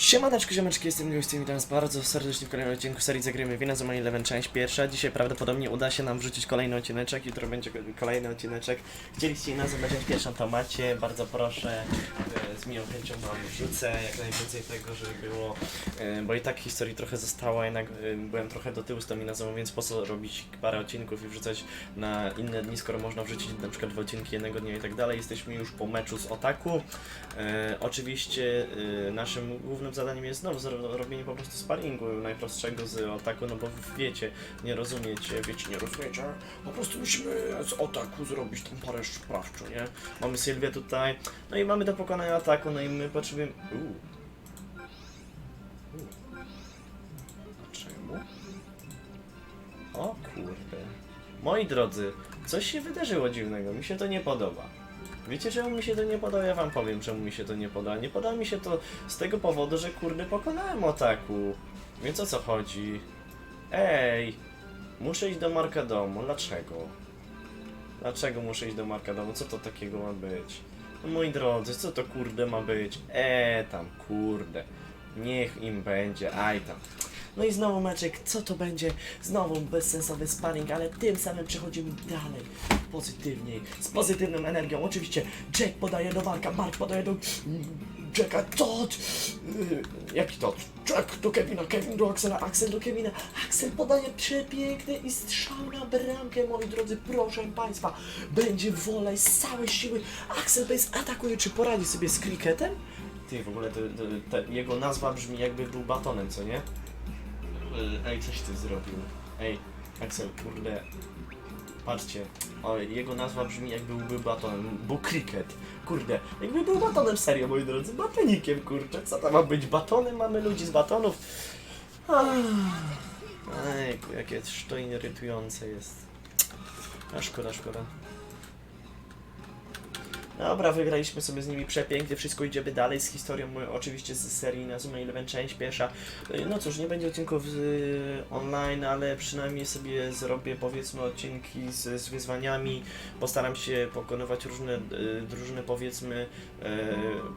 Siemaneczko, ziomeczki, jestem Gościem i witam was bardzo serdecznie w kolejnym odcinku serii Zagrajmy Wina za Money Eleven, część pierwsza. Dzisiaj prawdopodobnie uda się nam wrzucić kolejny odcineczek, jutro będzie kolejny odcineczek. Chcieliście nazwę na część pierwszą, to macie, bardzo proszę, e, z miłą chęcią wam wrzucę jak najwięcej tego, żeby było, e, bo i tak historii trochę została jednak e, byłem trochę do tyłu z tą nazwą, więc po co robić parę odcinków i wrzucać na inne dni, skoro można wrzucić na przykład odcinki jednego dnia i tak dalej. Jesteśmy już po meczu z Otaku. Oczywiście naszym głównym zadaniem jest znowu robienie po prostu sparringu najprostszego z ataku, no bo wiecie, nie rozumiecie, wiecie, nie rozumiecie, po prostu musimy z ataku zrobić tam parę szprawczu, nie? Mamy Sylwię tutaj, no i mamy do pokonania ataku, no i my potrzebujemy... Uuu. Czemu? O kurde. Moi drodzy, coś się wydarzyło dziwnego, mi się to nie podoba. Wiecie, czemu mi się to nie podoba? Ja wam powiem, czemu mi się to nie podoba. Nie podoba mi się to z tego powodu, że kurde pokonałem ataku. Więc o co chodzi? Ej, muszę iść do Marka Domu. Dlaczego? Dlaczego muszę iść do Marka Domu? Co to takiego ma być? No moi drodzy, co to kurde ma być? E tam, kurde. Niech im będzie, aj tam. No i znowu Maciek, co to będzie? Znowu bezsensowy sparring, ale tym samym przechodzimy dalej. Pozytywniej, z pozytywną energią. Oczywiście Jack podaje do Marka, Mark podaje do mm, Jacka, Todd! Y, jaki Todd? Jack do Kevina, Kevin do Axela, Axel do Kevina. Axel podaje przepiękny i strzał na bramkę, moi drodzy, proszę Państwa. Będzie wolej z całej siły. Axel Base atakuje, czy poradzi sobie z cricketem? Ty, w ogóle to, to, to, jego nazwa brzmi jakby był batonem, co nie? Y, Ej, coś ty zrobił. Ej, Axel, kurde. Patrzcie, o, jego nazwa brzmi jakby byłby batonem, bo cricket, kurde, jakby był batonem, serio moi drodzy, batonikiem, kurczę, co tam ma być, batony, mamy ludzi z batonów. Ej, jakie to irytujące jest. A szkoda, szkoda. Dobra, wygraliśmy sobie z nimi przepięknie, wszystko idziemy dalej z historią, oczywiście z serii na Zoom Eleven, część pierwsza. No, no cóż, nie będzie odcinków y, online, ale przynajmniej sobie zrobię powiedzmy odcinki z, z wyzwaniami, postaram się pokonywać różne y, drużyny powiedzmy, y,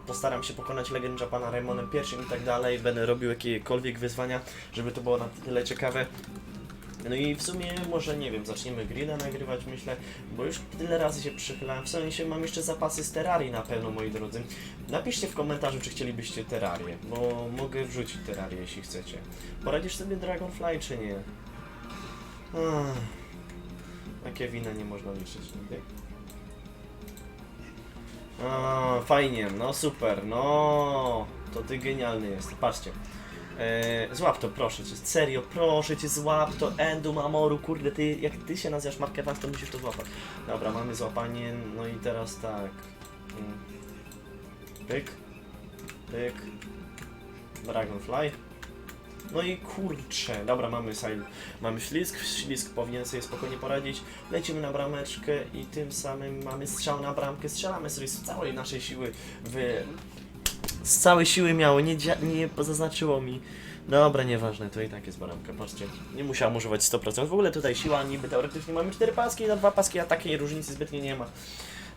postaram się pokonać Legend Japana Raimonem I i tak dalej, będę robił jakiekolwiek wyzwania, żeby to było na tyle ciekawe. No i w sumie może, nie wiem, zaczniemy grilla nagrywać, myślę, bo już tyle razy się przychylałem. W sensie mam jeszcze zapasy z terrarii na pewno, moi drodzy. Napiszcie w komentarzu, czy chcielibyście terrarię, bo mogę wrzucić terrarię, jeśli chcecie. Poradzisz sobie Dragonfly, czy nie? Ach, na Kevina nie można liczyć nigdy. A, fajnie, no super, no to ty genialny jesteś. Patrzcie, Eee, złap to, proszę cię, serio, proszę cię, złap to, Endu Mamoru, kurde, ty, jak ty się nazywasz marketas, to musisz to złapać. Dobra, mamy złapanie, no i teraz tak. Mm. Pyk, pyk, Dragonfly. No i kurczę, dobra, mamy sil, mamy ślisk, ślisk powinien sobie spokojnie poradzić. Lecimy na brameczkę i tym samym mamy strzał na bramkę, strzelamy sobie z całej naszej siły w z całej siły miało, nie, nie zaznaczyło mi. Dobra, nieważne, to i tak jest baranka, patrzcie. Nie musiałam używać 100%. W ogóle tutaj siła niby teoretycznie mamy 4 paski na 2 paski, a takiej różnicy zbytnie nie ma.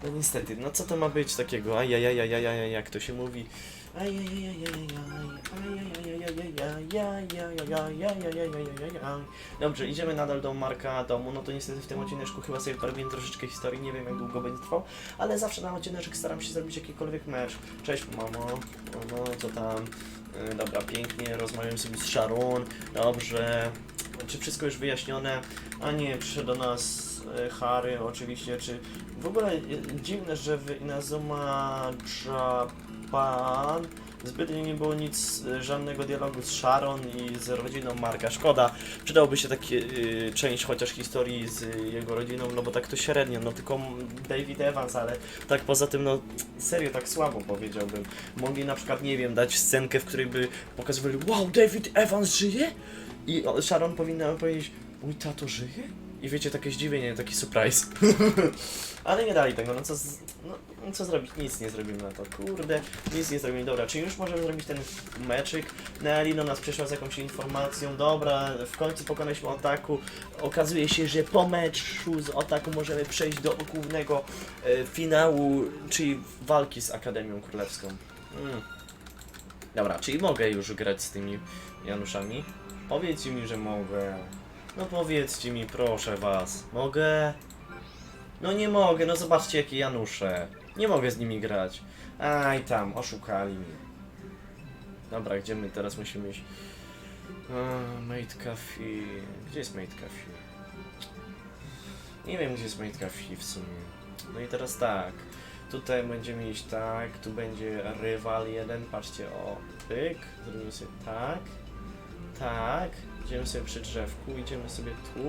No niestety, no co to ma być takiego? Ajajajajajajaj, jak to się mówi? Dobrze, idziemy nadal do Marka domu. No to niestety w tym odcineczku chyba sobie porobiłem troszeczkę historii, nie wiem jak długo będzie trwał, ale zawsze na odcineczek staram się zrobić jakikolwiek mecz. Cześć mamo, mamo, co tam? Dobra, pięknie, rozmawiam sobie z Sharon. Dobrze, czy wszystko już wyjaśnione? A nie, przyszedł do nas Harry oczywiście, czy w ogóle dziwne, że w Inazuma Japan zbytnio nie było nic, e, żadnego dialogu z Sharon i z rodziną Marka. Szkoda, przydałby się taki e, część chociaż historii z jego rodziną, no bo tak to średnio, no tylko David Evans, ale tak poza tym, no serio tak słabo powiedziałbym. Mogli na przykład, nie wiem, dać scenkę, w której by pokazywali, wow, David Evans żyje? I Sharon powinna powiedzieć, mój tato żyje? I wiecie, takie zdziwienie, taki surprise. Ale nie dali tego, no co, no, no co zrobić? Nic nie zrobimy na to. Kurde, nic nie zrobimy. Dobra, czy już możemy zrobić ten meczyk? Nelly do nas przyszła z jakąś informacją. Dobra, w końcu pokonaliśmy Otaku. Okazuje się, że po meczu z Otaku możemy przejść do głównego e, finału, czyli walki z Akademią Królewską. Mm. Dobra, czyli mogę już grać z tymi Januszami? Powiedzcie mi, że mogę. No powiedzcie mi, proszę was. Mogę? No nie mogę, no zobaczcie jakie Janusze. Nie mogę z nimi grać. Aj tam, oszukali mnie. Dobra, gdzie my teraz musimy iść? A, Mate Cafe. Gdzie jest Mate Cafe? Nie wiem, gdzie jest Mate Cafe w sumie. No i teraz tak. Tutaj będziemy iść tak, tu będzie rywal jeden, patrzcie, o, pyk, zrobimy sobie tak, tak, idziemy sobie przy drzewku, idziemy sobie tu,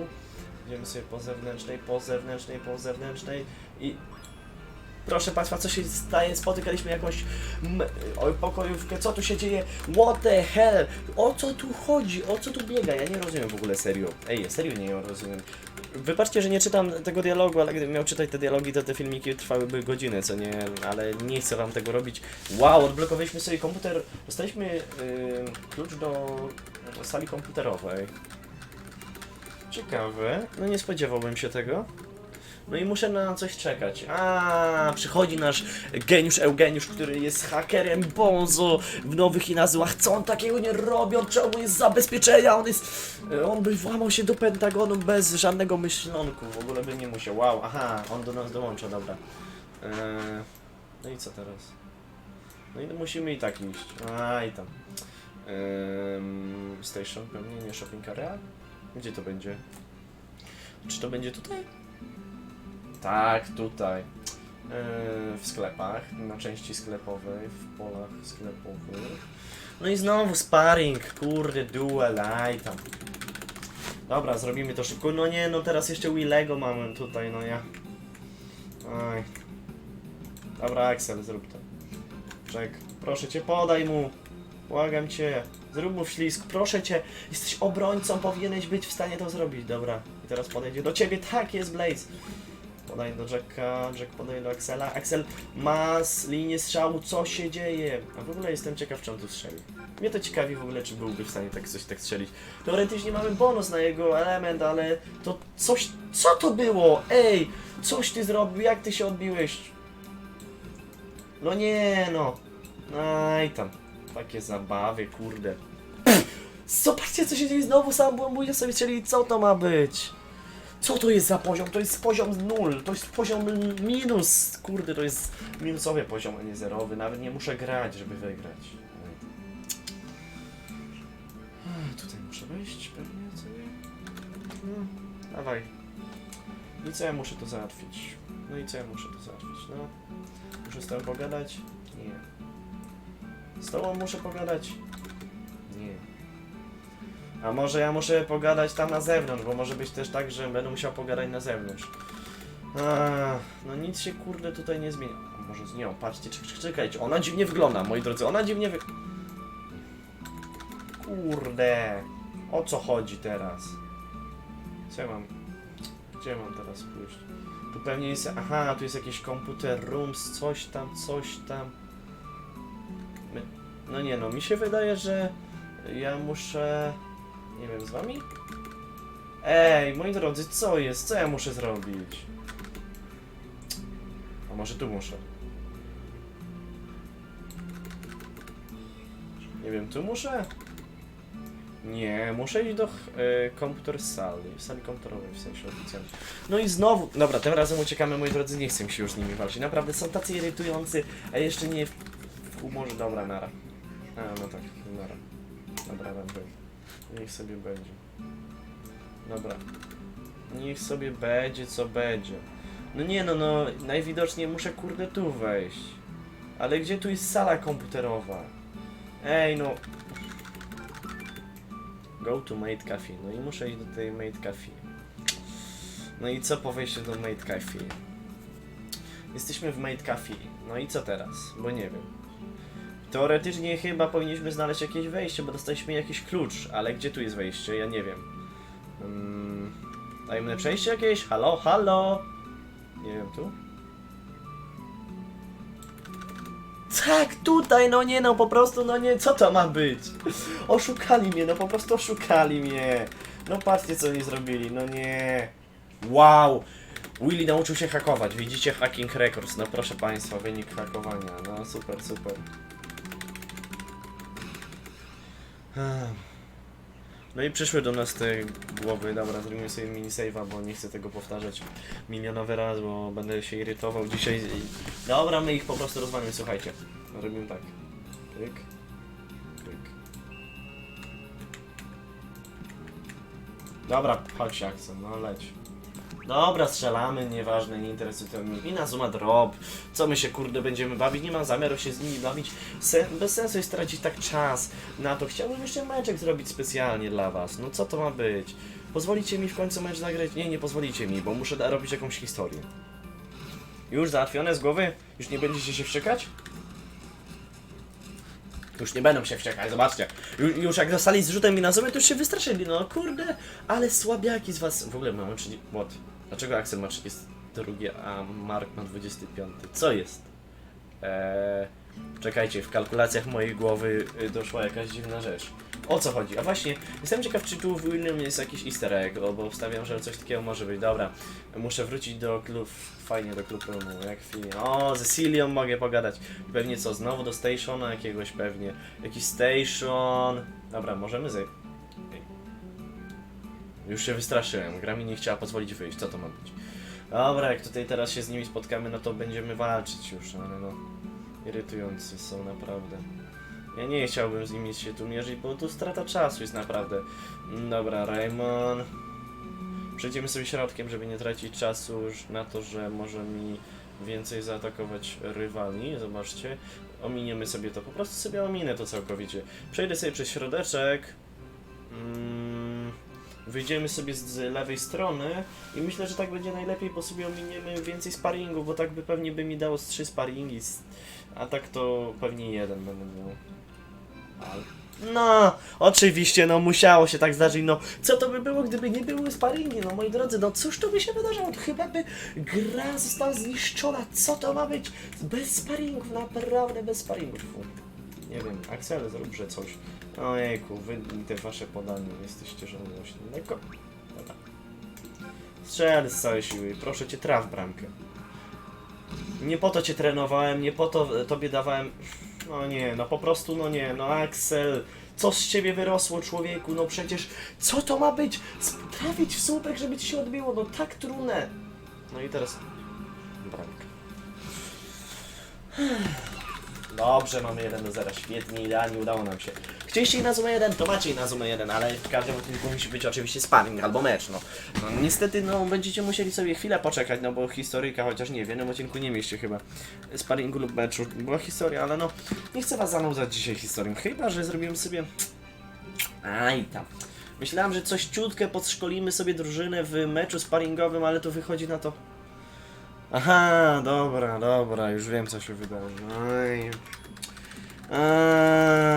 idziemy sobie po zewnętrznej, po zewnętrznej, po zewnętrznej i proszę Państwa, co się staje, spotykaliśmy jakąś pokojówkę, co tu się dzieje, what the hell, o co tu chodzi, o co tu biega, ja nie rozumiem w ogóle serio, ej, serio nie rozumiem. Wybaczcie, że nie czytam tego dialogu, ale gdybym miał czytać te dialogi, to te filmiki trwałyby godzinę, co nie, ale nie chcę wam tego robić. Wow, odblokowaliśmy sobie komputer, dostaliśmy yy, klucz do sali komputerowej. Ciekawe, no nie spodziewałbym się tego. No i muszę na coś czekać. A, przychodzi nasz geniusz Eugeniusz, który jest hakerem Bonzo w nowych nazwach. Co on takiego nie robi? On czemu jest zabezpieczenia? On jest. On by włamał się do Pentagonu bez żadnego myślonku. W ogóle by nie musiał. Wow, aha, on do nas dołącza, dobra. Eee, no i co teraz? No i musimy i tak iść. A i tam. Ehm, station pewnie, nie shopping area? Gdzie to będzie? Czy to będzie tutaj? Tak, tutaj. Yy, w sklepach, na części sklepowej, w polach sklepowych. No i znowu sparring, kurde, duel, aj tam. Dobra, zrobimy to szybko. No nie, no teraz jeszcze Willego mamy tutaj, no ja. Aj. Dobra, Axel, zrób to. Czek, proszę cię, podaj mu. Błagam cię. Zrób mu ślizg, proszę cię. Jesteś obrońcą, powinieneś być w stanie to zrobić. Dobra, i teraz podejdzie do ciebie. Tak jest, Blaze. Podaj do Jacka, Jack podaje do Axela. Axel ma linię strzału, co się dzieje? A w ogóle jestem ciekaw, czy on tu strzeli. Mnie to ciekawi w ogóle, czy byłby w stanie tak coś tak strzelić. Teoretycznie mamy bonus na jego element, ale to coś... Co to było? Ej! Coś ty zrobił, jak ty się odbiłeś? No nie no. Aj tam. Takie zabawy, kurde. Zobaczcie, co się dzieje znowu, sam błąbuję sobie strzeli, co to ma być? Co to jest za poziom? To jest poziom 0, to jest poziom minus. Kurde, to jest minusowy poziom, a nie zerowy. Nawet nie muszę grać, żeby wygrać. Tutaj muszę wejść pewnie, co nie? No, dawaj. I co ja muszę to załatwić? No i co ja muszę to załatwić? No, muszę z tobą pogadać? Nie. Z tobą muszę pogadać? A może ja muszę pogadać tam na zewnątrz, bo może być też tak, że będę musiał pogadać na zewnątrz. No nic się kurde tutaj nie zmienia. Może z nią, patrzcie, czek- czekajcie, ona dziwnie wygląda, moi drodzy, ona dziwnie wy... Kurde, o co chodzi teraz? Co ja mam? Gdzie mam teraz pójść? Tu pewnie jest, aha, tu jest jakiś komputer rooms, coś tam, coś tam. No nie no, mi się wydaje, że ja muszę... Nie wiem, z wami? Ej, moi drodzy, co jest? Co ja muszę zrobić? A może tu muszę? Nie wiem, tu muszę? Nie, muszę iść do e, komputer sali, sali komputerowej w sensie oficjalnie. No i znowu, dobra, tym razem uciekamy, moi drodzy, nie chcę się już z nimi walczyć. Naprawdę są tacy irytujący, a jeszcze nie w, w humorze. Dobra, nara. A, no tak, nara. Dobra, będzie. Niech sobie będzie. Dobra. Niech sobie będzie, co będzie. No nie no, no, najwidoczniej muszę kurde tu wejść. Ale gdzie tu jest sala komputerowa? Ej no. Go to Mate Cafe. No i muszę iść do tej Mate Cafe. No i co po wejściu do Mate Cafe? Jesteśmy w Mate Cafe. No i co teraz? Bo nie wiem. Teoretycznie chyba powinniśmy znaleźć jakieś wejście, bo dostaliśmy jakiś klucz, ale gdzie tu jest wejście? Ja nie wiem. Um, tajemne przejście jakieś? Halo, halo? Nie wiem, tu? Tak, tutaj, no nie no, po prostu, no nie, co to ma być? Oszukali mnie, no po prostu oszukali mnie. No patrzcie, co oni zrobili, no nie. Wow! Willy nauczył się hakować, widzicie Hacking Records, no proszę Państwa, wynik hakowania, no super, super. No i przyszły do nas te głowy, dobra, zrobimy sobie mini save'a, bo nie chcę tego powtarzać milionowy raz, bo będę się irytował dzisiaj. Dobra, my ich po prostu rozwalimy, słuchajcie. Robimy tak. Kryk, kryk. Dobra, chodź Jackson, no leć. Dobra, strzelamy, nieważne, nie interesuje to mnie. I na Zuma drop. Co my się kurde będziemy bawić? Nie mam zamiaru się z nimi bawić. Bez sensu jest tracić tak czas na to. Chciałbym jeszcze meczek zrobić specjalnie dla was. No co to ma być? Pozwolicie mi w końcu mecz zagrać? Nie, nie pozwolicie mi, bo muszę robić jakąś historię. Już załatwione z głowy? Już nie będziecie się wściekać? Już nie będą się wściekać, zobaczcie. Już, już jak dostali z rzutem i na zombie, to już się wystraszyli. No kurde, ale słabiaki z was. W ogóle mamy 30. What? Dlaczego Axel ma 32, a Mark ma 25? Co jest? Eee, czekajcie, w kalkulacjach mojej głowy y, doszła jakaś dziwna rzecz. O co chodzi? A właśnie, jestem ciekaw, czy tu w William jest jakiś easter egg, bo wstawiam, że coś takiego może być. Dobra, muszę wrócić do klub, fajnie do klub roomu, jak chwilę. O, ze Cilią mogę pogadać. Pewnie co, znowu do stationa jakiegoś pewnie. Jakiś station. Dobra, możemy zejść. Już się wystraszyłem, gra mi nie chciała pozwolić wyjść, co to ma być? Dobra, jak tutaj teraz się z nimi spotkamy, no to będziemy walczyć już, ale no... Irytujący są naprawdę. Ja nie chciałbym z nimi się tu mierzyć, bo tu strata czasu jest naprawdę. Dobra, Raymond. Przejdziemy sobie środkiem, żeby nie tracić czasu już na to, że może mi więcej zaatakować rywali. Zobaczcie. Ominiemy sobie to. Po prostu sobie ominę to całkowicie. Przejdę sobie przez środeczek. Mm, wyjdziemy sobie z lewej strony i myślę, że tak będzie najlepiej, bo sobie ominiemy więcej sparingów, bo tak by pewnie by mi dało z trzy sparingi, z- a tak to pewnie jeden będę miał. No, oczywiście, no musiało się tak zdarzyć, no. Co to by było, gdyby nie były sparingi, no moi drodzy, no cóż to by się wydarzyło, chyba by gra została zniszczona, co to ma być, bez sparingów, naprawdę bez sparingów. Nie wiem, Axel, zróbże coś. Ojejku, wy i te wasze podanie, jesteście żałośni. Lekko. Dobra. Strzel z całej siły, proszę cię, traf bramkę. Nie po to cię trenowałem, nie po to e, tobie dawałem... No nie, no po prostu, no nie, no Axel, co z ciebie wyrosło, człowieku, no przecież, co to ma być? Trafić w słupek, żeby ci się odbiło, no tak trudne. No i teraz... Bramka. Dobrze, mamy 1 do 0, świetnie, idealnie udało nam się. Chcieliście na Zoom 1, to macie na Zoom 1, ale w każdym odcinku musi być oczywiście sparring albo mecz, no. no. Niestety, no, będziecie musieli sobie chwilę poczekać, no bo historyjka, chociaż nie, w jednym odcinku nie mieście chyba sparingu lub meczu, była historia, ale no, nie chcę was zanudzać dzisiaj historią, chyba, że zrobiłem sobie... Aj tam. Myślałem, że coś ciutkę podszkolimy sobie drużynę w meczu sparingowym, ale to wychodzi na to... Aha, dobra, dobra, już wiem co się wydarzy. Oj.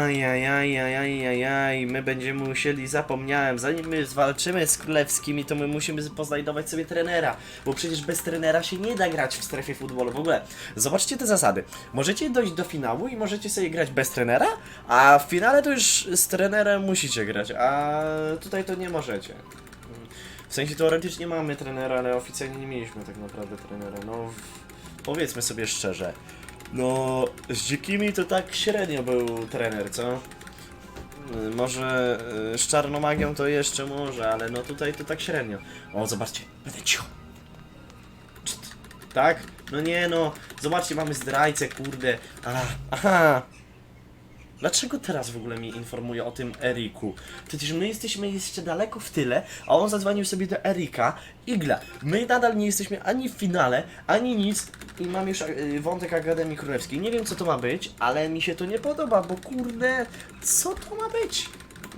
Ajajajajajaj, my będziemy musieli, zapomniałem, zanim my zwalczymy z królewskimi, to my musimy poznajdować sobie trenera, bo przecież bez trenera się nie da grać w strefie futbolu w ogóle. Zobaczcie te zasady. Możecie dojść do finału i możecie sobie grać bez trenera, a w finale to już z trenerem musicie grać, a tutaj to nie możecie. W sensie teoretycznie mamy trenera, ale oficjalnie nie mieliśmy tak naprawdę trenera. No, powiedzmy sobie szczerze. No, z dzikimi to tak średnio był trener, co? Y, Może y, z czarną magią to jeszcze może, ale no tutaj to tak średnio. O, zobaczcie, będę cicho. Tak? No nie no, zobaczcie, mamy zdrajcę, kurde. A, aha. Dlaczego teraz w ogóle mi informuje o tym Eriku? Przecież my jesteśmy jeszcze daleko w tyle, a on zadzwonił sobie do Erika. Igla, my nadal nie jesteśmy ani w finale, ani nic i mam już y, wątek Akademii Królewskiej. Nie wiem co to ma być, ale mi się to nie podoba, bo kurde, co to ma być?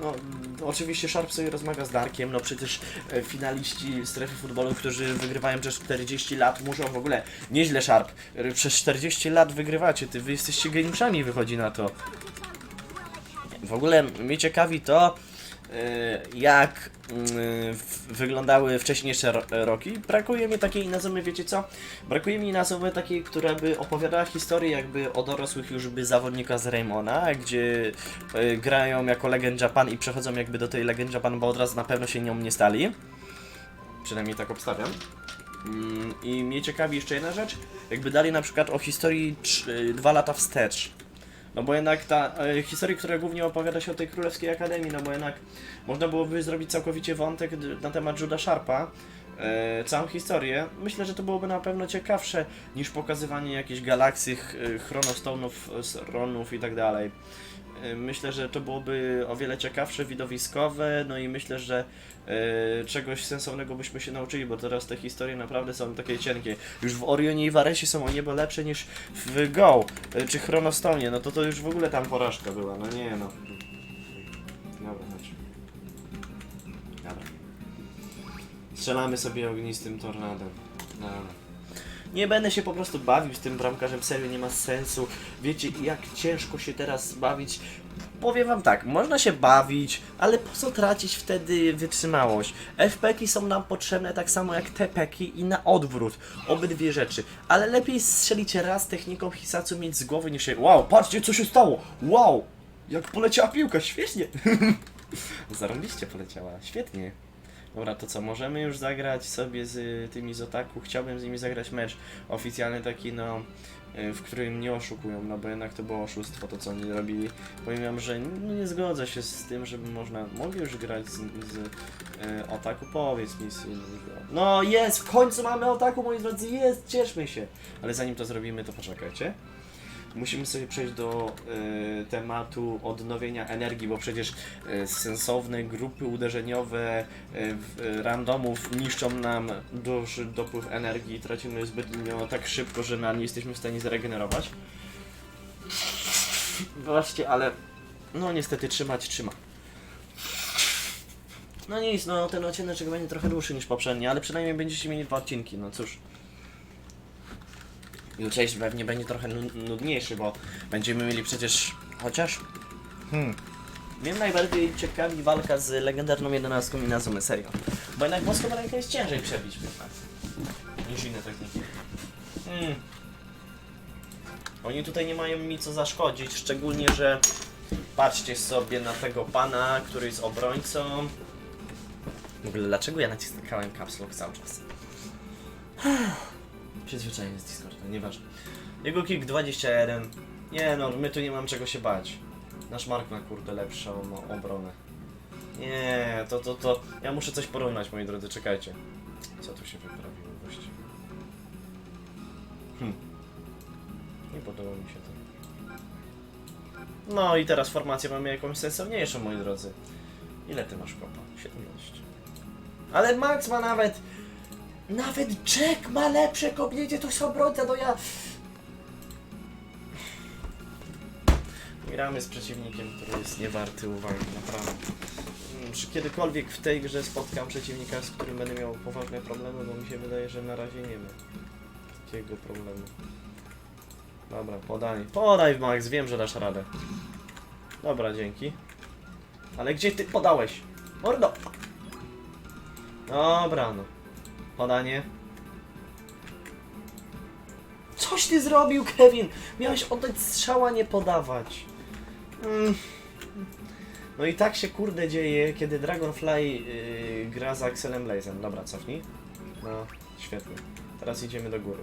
No, mm, oczywiście Sharp sobie rozmawia z Darkiem, no przecież e, finaliści strefy futbolu, którzy wygrywają przez 40 lat, muszą w ogóle, nieźle Sharp, e, przez 40 lat wygrywacie, ty wy jesteście geniuszami, wychodzi na to. W ogóle mnie ciekawi to, e, jak mm, wyglądały wcześniejsze ro- roki. Brakuje mi takiej nazwy, wiecie co? Brakuje mi nazwy takiej, która by opowiadała historię jakby o dorosłych już by zawodnika z Raymona, gdzie e, grają jako Legend Japan i przechodzą jakby do tej Legend Japan, bo od razu na pewno się nią nie stali. Przynajmniej tak obstawiam. Mm, I mnie ciekawi jeszcze jedna rzecz, jakby dali na przykład o historii trz- y, dwa lata wstecz. No bo jednak ta e, historia, która głównie opowiada się o tej Królewskiej Akademii, no bo jednak można byłoby zrobić całkowicie wątek na temat Juda Sharpa, e, całą historię. Myślę, że to byłoby na pewno ciekawsze niż pokazywanie jakichś galaksji, ch- e, chronostone'ów, e, ronów i tak dalej. E, Myślę, że to byłoby o wiele ciekawsze, widowiskowe, no i myślę, że e, czegoś sensownego byśmy się nauczyli, bo teraz te historie naprawdę są takie cienkie. Już w Orionie i Waresie są o niebo lepsze niż w Go, e, czy Chronostonie, no to to już w ogóle tam porażka była, no nie no. Dobra, chodź. Dobra. Strzelamy sobie ognistym tornadem. Dobra. Nie będę się po prostu bawił z tym bramkarzem, serio nie ma sensu. Wiecie jak ciężko się teraz bawić. Powiem wam tak, można się bawić, ale po co tracić wtedy wytrzymałość? FPki są nam potrzebne tak samo jak TPki i na odwrót. Obydwie rzeczy. Ale lepiej strzelić raz techniką Hisatsu mieć z głowy niż się... Wow, patrzcie co się stało! Wow! Jak poleciała piłka, świetnie! Zarąbiście poleciała, świetnie. Dobra, to co, możemy już zagrać sobie z y, tymi z Otaku? Chciałbym z nimi zagrać mecz oficjalny taki, no, y, w którym nie oszukują, no bo jednak to było oszustwo, to co oni robili. Powiem wam, że nie, nie zgodzę się z tym, żeby można, mogli już grać z, z y, Otaku, powiedz mi. No jest, w końcu mamy Otaku, moi drodzy, jest, cieszmy się. Ale zanim to zrobimy, to poczekajcie. Musimy sobie przejść do y, tematu odnowienia energii, bo przecież y, sensowne grupy uderzeniowe y, w, y, randomów niszczą nam duży dopływ energii, tracimy zbytnio tak szybko, że nam nie jesteśmy w stanie zregenerować. Właśnie, ale no niestety trzymać trzyma. No nic, no ten odcinek będzie trochę dłuższy niż poprzedni, ale przynajmniej będziecie mieli dwa odcinki, no cóż. Jutrzejszy pewnie będzie trochę nu- nudniejszy, bo będziemy mieli przecież chociaż. Hmm. Mnie najbardziej ciekawi walka z legendarną jedenastką Inazumy, serio. Bo jednak boską rękę jest ciężej przebić jednak niż inne techniki. Hmm. Oni tutaj nie mają mi co zaszkodzić, szczególnie, że patrzcie sobie na tego pana, który jest obrońcą. W ogóle dlaczego ja naciskałem caps lock cały czas? Przyzwyczajenie z Discorda, nieważne. Jego kick 21. Nie no, my tu nie mam czego się bać. Nasz Mark ma kurde lepszą obronę. Nie, to, to, to... Ja muszę coś porównać, moi drodzy, czekajcie. Co tu się wyprawiło właściwie? Hm. Nie podoba mi się to. No i teraz formację mamy jakąś sensowniejszą, moi drodzy. Ile ty masz kopa? 17. Ale Max ma nawet... Nawet Jack ma lepsze kobiecie, to jest obrońca, no ja... Gramy z przeciwnikiem, który jest niewarty uwagi, naprawdę. Mm, Czy kiedykolwiek w tej grze spotkam przeciwnika, z którym będę miał poważne problemy, bo mi się wydaje, że na razie nie ma takiego problemu. Dobra, podaj. Podaj, Max, wiem, że dasz radę. Dobra, dzięki. Ale gdzie ty podałeś? Mordo! Dobra, no. Podanie. Coś ty zrobił, Kevin! Miałeś oddać strzała, nie podawać. Mm. No i tak się kurde dzieje, kiedy Dragonfly yy, gra z Axelem Blazem. Dobra, cofnij. No, świetnie. Teraz idziemy do góry.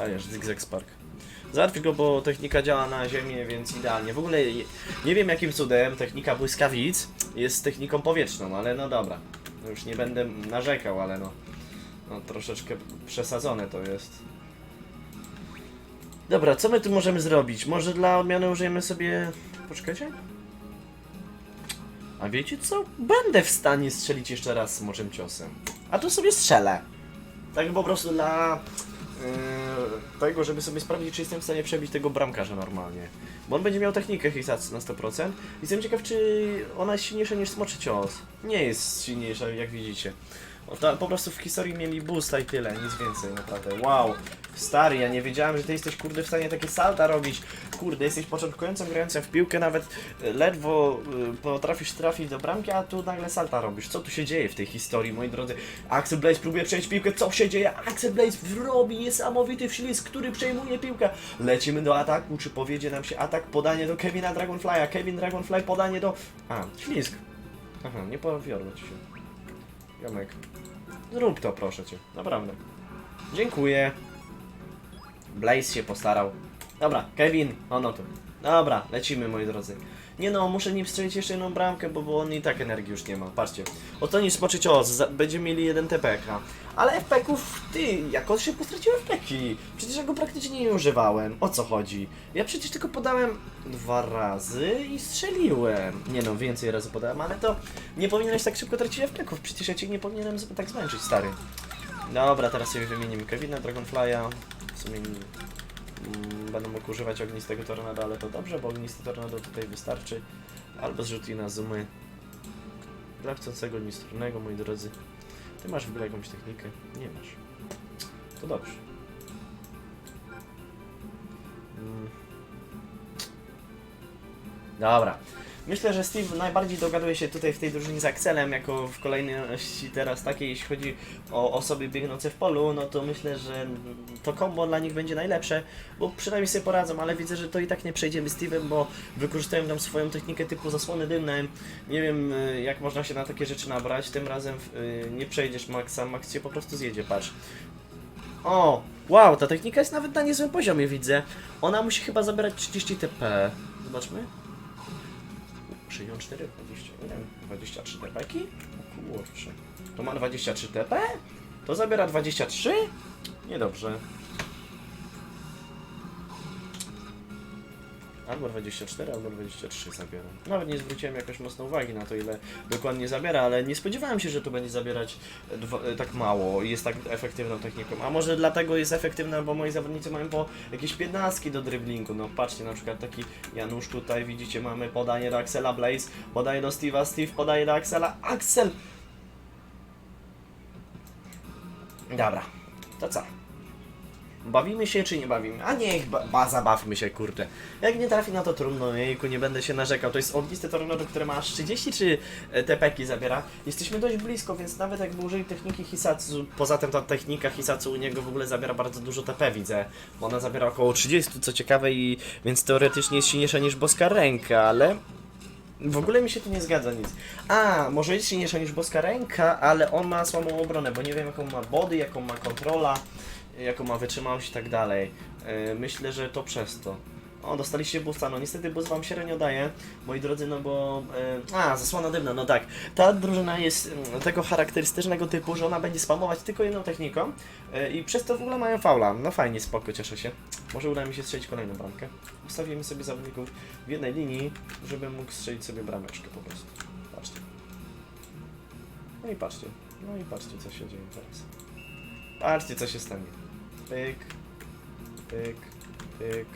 A wiesz, Zigzag Spark. Załatw go, bo technika działa na ziemię, więc idealnie. W ogóle nie wiem jakim cudem technika błyskawic jest techniką powietrzną, ale no dobra. Już nie będę narzekał, ale no, no troszeczkę przesadzone to jest. Dobra, co my tu możemy zrobić? Może dla odmiany użyjemy sobie... Poczekajcie. A wiecie co? Będę w stanie strzelić jeszcze raz smoczym ciosem. A tu sobie strzelę. Tak po prostu dla... Yy, tego, żeby sobie sprawdzić, czy jestem w stanie przebić tego bramkarza normalnie. Bo on będzie miał technikę Hisatsu na 100%. I jestem ciekaw, czy ona jest silniejsza niż smoczy cios. Nie jest silniejsza, jak widzicie. Po prostu w historii mieli boosta i tyle, nic więcej, naprawdę. Wow, stary, ja nie wiedziałem, że ty jesteś kurde w stanie takie salta robić. Kurde, jesteś początkującą, grającą w piłkę, nawet ledwo e, potrafisz trafić do bramki, a tu nagle salta robisz. Co tu się dzieje w tej historii, moi drodzy? Axel Blaze próbuje przejść piłkę, co się dzieje? Axel Blaze robi niesamowity wślizg, który przejmuje piłkę. Lecimy do ataku, czy powiedzie nam się atak, podanie do Kevina Dragonfly'a, Kevin Dragonfly, podanie do... A, ślizg. Aha, nie powiodło ci się. Jomek. Zrób to, proszę cię. Naprawdę. Dziękuję. Blaze się postarał. Dobra, Kevin, ono tu. Dobra, lecimy moi drodzy. Nie no, muszę nim strzelić jeszcze jedną bramkę, bo, bo on i tak energii już nie ma. Patrzcie. Oto nie spoczyć o, za- będziemy mieli jeden TPK. Ale FPK-ów, ty, jakoś się postraciłem FPK-i. Przecież ja go praktycznie nie używałem. O co chodzi? Ja przecież tylko podałem dwa razy i strzeliłem. Nie no, więcej razy podałem, ale to nie powinieneś tak szybko tracić FPK-ów. Przecież ja cię nie powinienem tak zmęczyć, stary. Dobra, teraz sobie wymienimy Kevina, Dragonfly'a. W sumie mm, będę mógł używać ognistego tornada, ale to dobrze, bo ognisty tornado tutaj wystarczy. Albo zrzuti na zoomy. Dla chcącego nistrunnego, moi drodzy. Ty masz w ogóle jakąś technikę? Nie masz. To dobrze. Mm. Dobra. Myślę, że Steve najbardziej dogaduje się tutaj w tej drużynie z Axelem, jako w kolejności teraz takiej, jeśli chodzi o osoby biegnące w polu, no to myślę, że to combo dla nich będzie najlepsze, bo przynajmniej sobie poradzą, ale widzę, że to i tak nie przejdziemy Steve'em, bo wykorzystają tam swoją technikę typu zasłony dymne. Nie wiem, y, jak można się na takie rzeczy nabrać, tym razem y, nie przejdziesz Maxa, Max cię po prostu zjedzie, patrz. O, wow, ta technika jest nawet na niezłym poziomie, widzę. Ona musi chyba zabierać 30 TP. Zobaczmy. 64, 20, nie wiem, 23 TP-ki? O kurczę. To ma 23 TP? To zabiera 23? Niedobrze. Albo 24, albo 23 zabiera. Nawet nie zwróciłem jakoś mocno uwagi na to, ile dokładnie zabiera, ale nie spodziewałem się, że to będzie zabierać dwa, e, tak mało i jest tak efektywną techniką. A może dlatego jest efektywna, bo moi zawodnicy mają po jakieś 15 do driblingu. No patrzcie, na przykład taki Janusz tutaj, widzicie, mamy podanie do Axela Blaze, podaje do Steve'a, Steve podaje do Axela, Axel! Dobra, to co? Bawimy się czy nie bawimy? A niech ba, ba zabawmy się, kurde. Jak nie trafi na to trudno, jejku, nie będę się narzekał. To jest ognisty tornado, które ma aż 30 czy e, TP-ki zabiera. Jesteśmy dość blisko, więc nawet jakby użyli techniki Hisatsu, poza tym ta technika Hisatsu u niego w ogóle zabiera bardzo dużo TP, widzę. Bo ona zabiera około 30, co ciekawe, i więc teoretycznie jest silniejsza niż boska ręka, ale w ogóle mi się tu nie zgadza nic. A, może jest silniejsza niż boska ręka, ale on ma słabą obronę, bo nie wiem jaką ma body, jaką ma kontrola, jaką ma wytrzymałość i tak dalej. Yy, myślę, że to przez to. O, dostaliście boosta, no niestety boost wam średnio daje, moi drodzy, no bo... Yy, a, zasłona dymna, no tak. Ta drużyna jest mm, tego charakterystycznego typu, że ona będzie spamować tylko jedną techniką yy, i przez to w ogóle mają faula. No fajnie, spoko, cieszę się. Może uda mi się strzelić kolejną bramkę. Ustawimy sobie zawodników w jednej linii, żebym mógł strzelić sobie brameczkę po prostu. Patrzcie. No i patrzcie. No i patrzcie, co się dzieje teraz. Patrzcie, co się stanie. Pyk, pyk, pyk,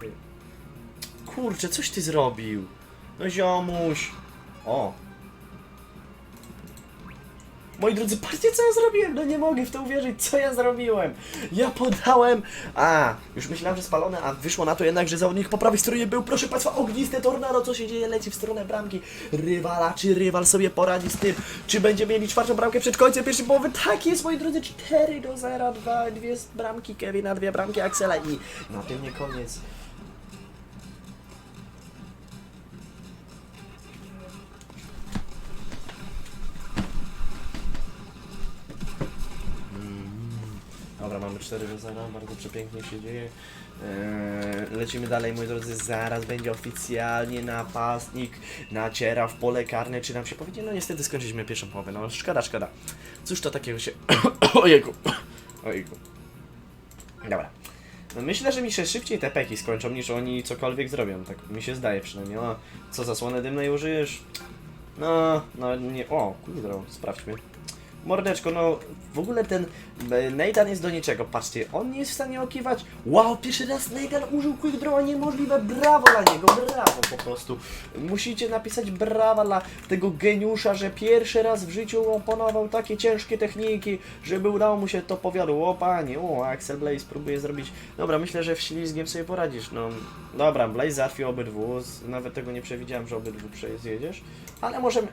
pyk. Kurczę, coś ty zrobił. No ziomuś. O. Moi drodzy, patrzcie co ja zrobiłem! No nie mogę w to uwierzyć, co ja zrobiłem! Ja podałem... A, już myślałem, że spalone, a wyszło na to jednak, że zawodnik po prawej stronie był, proszę Państwa, ogniste tornado, co się dzieje, leci w stronę bramki rywala, czy rywal sobie poradzi z tym, czy będziemy mieli czwartą bramkę przed końcem pierwszej połowy, tak jest, moi drodzy, 4 do 0, 2, dwie bramki Kevina, dwie bramki Axela i na tym nie koniec. Dobra, mamy 4 do 0, bardzo przepięknie się dzieje. Eee, lecimy dalej, moi drodzy, zaraz będzie oficjalnie napastnik naciera w pole karne, czy nam się powiedzie? No niestety skończyliśmy pierwszą połowę, no szkoda, szkoda. Cóż to takiego się... Ojejku, ojejku. Dobra. No myślę, że mi się szybciej te peki skończą, niż oni cokolwiek zrobią, tak mi się zdaje przynajmniej. O, co zasłonę dymnej użyjesz? No, no nie... O, kurde, sprawdźmy. Mordeczko, no w ogóle ten e, Nathan jest do niczego. Patrzcie, on nie jest w stanie okiwać. Wow, pierwszy raz Nathan użył Quick Draw, niemożliwe. Brawo dla niego, brawo po prostu. Musicie napisać brawa dla tego geniusza, że pierwszy raz w życiu oponował takie ciężkie techniki, żeby udało mu się to powiodło. O panie, o Axel Blaze próbuje zrobić. Dobra, myślę, że w ślizgiem sobie poradzisz. No dobra, Blaze załatwił obydwu. Nawet tego nie przewidziałem, że obydwu przejedziesz. Ale możemy.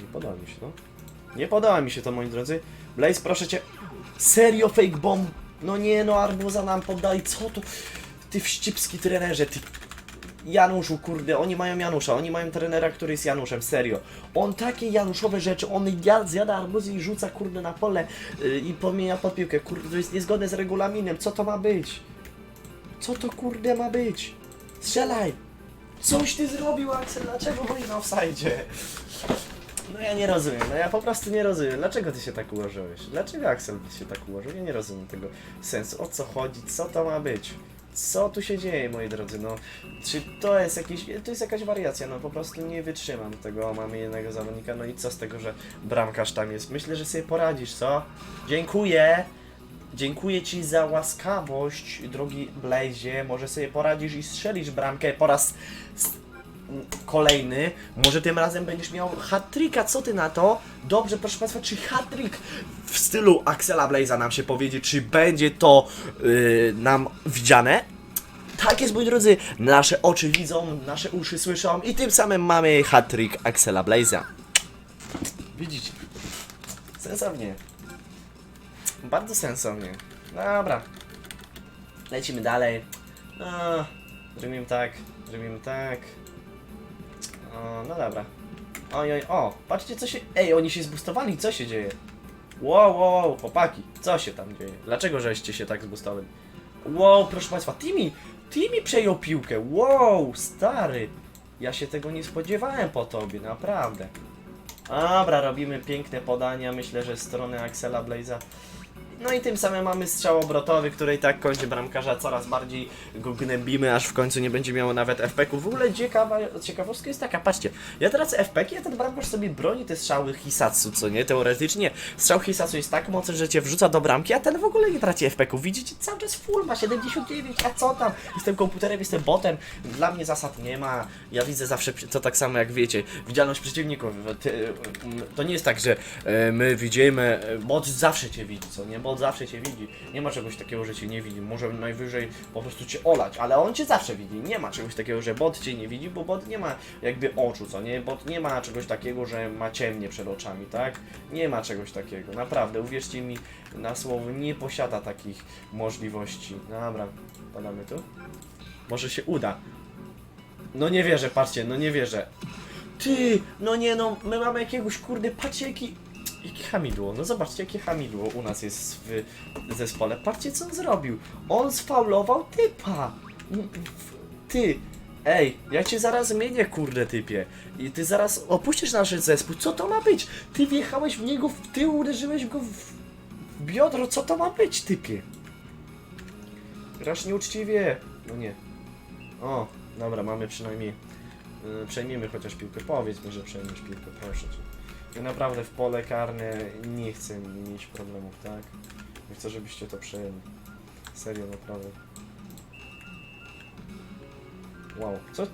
Nie podoba mi się, no. Nie podoba mi się to, moi drodzy. Blaze, proszę cię. Serio fake bomb. No nie, no Arbuza nam poddali. Co to? Ty wścibski trenerze, ty... Januszu, kurde, oni mają Janusza, oni mają trenera, który jest Januszem, serio. On takie Januszowe rzeczy, on ja- zjada arbuzy i rzuca, kurde, na pole yy, i podmienia pod piłkę. Kurde, to jest niezgodne z regulaminem, co to ma być? Co to, kurde, ma być? Strzelaj! Coś ty zrobił, Axel, dlaczego byli na offside? No ja nie rozumiem, no ja po prostu nie rozumiem. Dlaczego ty się tak ułożyłeś? Dlaczego Axel się tak ułożył? Ja nie rozumiem tego sensu. O co chodzi? Co to ma być? Co tu się dzieje, moi drodzy? No, czy to jest jakieś, to jest jakaś wariacja? No po prostu nie wytrzymam tego. Mamy jednego zawodnika, no i co z tego, że bramkarz tam jest? Myślę, że sobie poradzisz, co? Dziękuję! Dziękuję Ci za łaskawość, drogi Blazie. Może sobie poradzisz i strzelisz bramkę po raz kolejny. Może tym razem będziesz miał hat-tricka. Co Ty na to? Dobrze, proszę Państwa, czy hat-trick w stylu Axela Blaze'a nam się powiedzie, czy będzie to yy, nam widziane? Tak jest, moi drodzy, nasze oczy widzą, nasze uszy słyszą i tym samym mamy hat-trick Axela Blaze'a. Widzicie? Sensownie. Bardzo sensownie. Dobra. Lecimy dalej. No, zrobimy tak, zrobimy tak. O, no dobra. Oj, oj, o, patrzcie co się... Ej, oni się zbustowali, co się dzieje? Wow, wow, wow, chłopaki, co się tam dzieje? Dlaczego żeście się tak zbustowali? Wow, proszę państwa, Timmy, Timmy przejął piłkę, wow, stary. Ja się tego nie spodziewałem po tobie, naprawdę. Dobra, robimy piękne podania, myślę, że z strony Axela Blaze'a. No i tym samym mamy strzał obrotowy, który i tak kończy bramkarza, coraz bardziej go gnębimy, aż w końcu nie będzie miało nawet FP-ków. W ogóle ciekawa, ciekawostka jest taka, patrzcie, ja teraz FP-ki, a ten bramkarz sobie broni te strzały Hisatsu, co nie? Teoretycznie strzał Hisatsu jest tak mocny, że cię wrzuca do bramki, a ten w ogóle nie traci FP-ków. Widzicie, cały czas full ma 79, a co tam? Jestem komputerem, jestem botem, dla mnie zasad nie ma, ja widzę zawsze to tak samo jak wiecie, widzialność przeciwników. Ty, to nie jest tak, że e, my widzimy, e, bot zawsze cię widzi, co nie? Bot zawsze cię widzi. Nie ma czegoś takiego, że cię nie widzi. Może najwyżej po prostu cię olać, ale on cię zawsze widzi. Nie ma czegoś takiego, że bot cię nie widzi, bo bot nie ma jakby oczu, co nie? Bot nie ma czegoś takiego, że ma ciemnie przed oczami, tak? Nie ma czegoś takiego. Naprawdę, uwierzcie mi na słowo, nie posiada takich możliwości. Dobra, podamy tu. Może się uda. No nie wierzę, patrzcie, no nie wierzę. Ty, no nie no, my mamy jakiegoś kurde, patrzcie jaki, jakie hamidło, no zobaczcie jakie hamidło u nas jest w zespole, patrzcie co on zrobił, on sfaulował typa, ty, ej, ja cię zaraz zmienię kurde typie. I ty zaraz opuścisz nasz zespół, co to ma być, ty wjechałeś w niego w tył, uderzyłeś go w, biodro, co to ma być typie, grasz nieuczciwie, no nie, o, dobra, mamy przynajmniej Yy, przejmiemy chociaż piłkę. Powiedz mi, że przejmiesz piłkę, proszę cię. Ja naprawdę w pole karne nie chcę mieć problemów, tak? Chcę, żebyście to przejęli. Serio, naprawdę. Wow, co,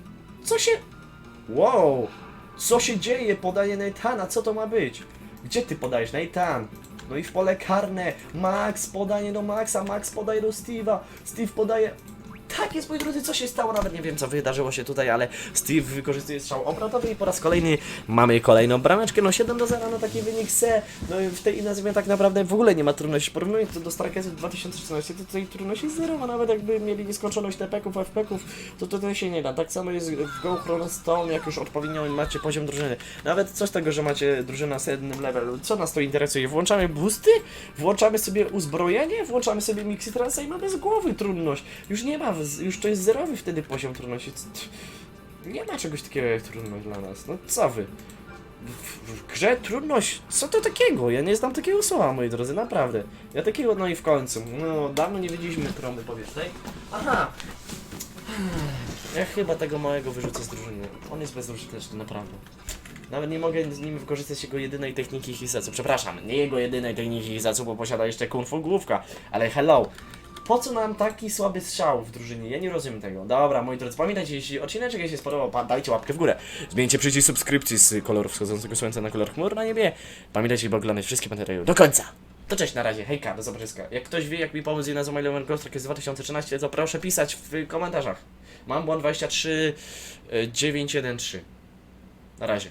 co się... Wow, co się dzieje? Podaje Nathana, co to ma być? Gdzie ty podajesz, Nathan? No i w pole karne, Max podanie do Maxa, Max podaje do Steve'a, Steve podaje... Tak jest, moi drodzy, co się stało? Nawet nie wiem, co wydarzyło się tutaj, ale Steve wykorzystuje strzał obrotowy i po raz kolejny mamy kolejną brameczkę. No 7 do 0, no taki wynik se. No w tej nazwie tak naprawdę w ogóle nie ma trudności. Porównując to do Starkesu 2013, to tutaj trudność jest zero, a nawet jakby mieli nieskończoność TP-ków, FP-ków, to tutaj się nie da. Tak samo jest w Go Chrono Stone, jak już odpowiednio macie poziom drużyny. Nawet coś z tego, że macie drużynę na sednym levelu. Co nas to interesuje? Włączamy boosty? Włączamy sobie uzbrojenie? Włączamy sobie mixy transa i mamy z głowy trudność. Już nie ma, już to jest zerowy wtedy poziom trudności. Nie ma czegoś takiego jak trudność dla nas. No co wy? W grze trudność, co to takiego? Ja nie znam takiego słowa, moi drodzy, naprawdę. Ja takiego, no i w końcu. No, dawno nie widzieliśmy trąby powietrznej. Aha! Ja chyba tego małego wyrzucę z drużyny. On jest bezużyteczny, naprawdę. Nawet nie mogę z nim wykorzystać jego jedynej techniki hisacu. Przepraszam, nie jego jedynej techniki hisacu, bo posiada jeszcze kung fu główka. Ale hello! Po co nam taki słaby strzał w drużynie? Ja nie rozumiem tego. Dobra, moi drodzy, pamiętajcie, jeśli odcineczek się spodobał, dajcie łapkę w górę. Zmieńcie przycisk subskrypcji z koloru wschodzącego słońca na kolor chmur na niebie. Pamiętajcie, by oglądać wszystkie materiały do końca. To cześć, na razie, hejka, do zobaczenia. Jak ktoś wie, jak mi pomóc i nazwą Mailover Ghost jest 2013, to proszę pisać w komentarzach. Mam błąd 23 y, 913. Na razie.